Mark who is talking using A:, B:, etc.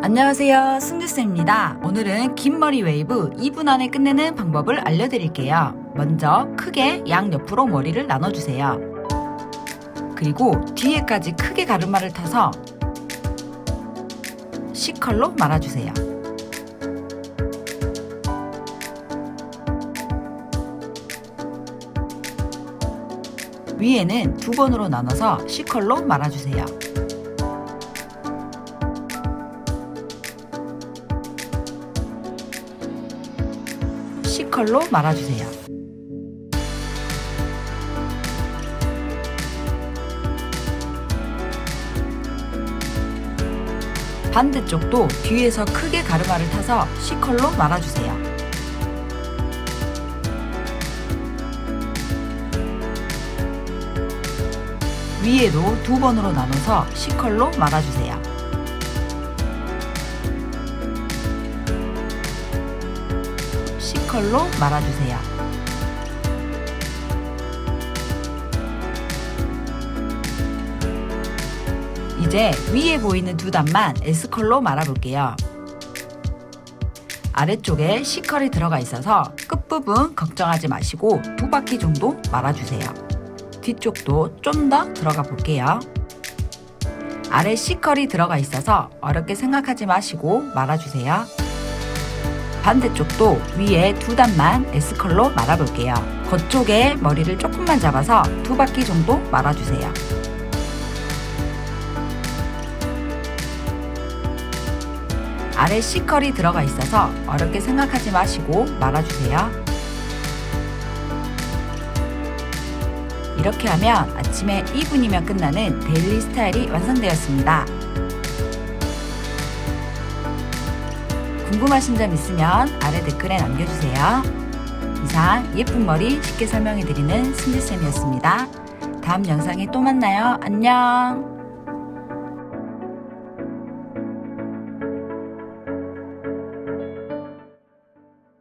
A: 안녕하세요. 승주쌤입니다. 오늘은 긴 머리 웨이브 2분 안에 끝내는 방법을 알려드릴게요. 먼저 크게 양옆으로 머리를 나눠주세요. 그리고 뒤에까지 크게 가르마를 타서 C컬로 말아주세요. 위에는 두 번으로 나눠서 C컬로 말아주세요. C컬로 말아주세요. 반대쪽도 뒤에서 크게 가르마를 타서 C컬로 말아주세요. 위에도 두 번으로 나눠서 C컬로 말아주세요. 컬로 말아주세요. 이제 위에 보이는 두 단만 S컬로 말아볼게요. 아래쪽에 C컬이 들어가 있어서 끝부분 걱정하지 마시고 두 바퀴 정도 말아주세요. 뒤쪽도 좀 더 들어가 볼게요. 아래 C컬이 들어가 있어서 어렵게 생각하지 마시고 말아주세요. 반대쪽도 위에 두 단만 S컬로 말아볼게요. 겉쪽에 머리를 조금만 잡아서 두 바퀴 정도 말아주세요. 아래 C컬이 들어가 있어서 어렵게 생각하지 마시고 말아주세요. 이렇게 하면 아침에 2분이면 끝나는 데일리 스타일이 완성되었습니다. 궁금하신 점 있으면 아래 댓글에 남겨주세요. 이상 예쁜 머리 쉽게 설명해드리는 승지쌤이었습니다. 다음 영상에 또 만나요. 안녕!